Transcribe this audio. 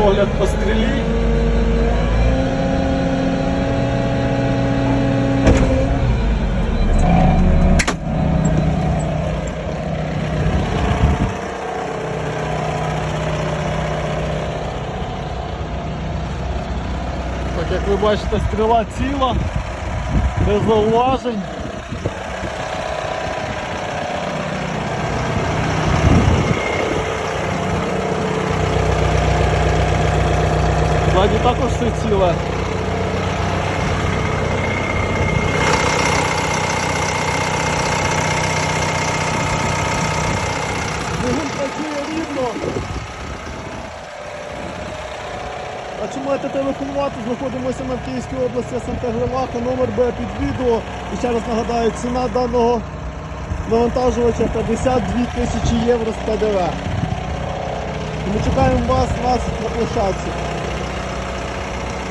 роблять по стрілі. Так як ви бачите, стріла ціла, без зауважень. Ззаді також все ціле. Двигун працює рівно. А чи маєте телефонувати? Знаходимося в Київській області СМТ Гриваха, номер Б під відео. І ще раз нагадаю, ціна даного навантажувача 52 тисячі євро з ПДВ. Ми чекаємо вас, вас на площадці.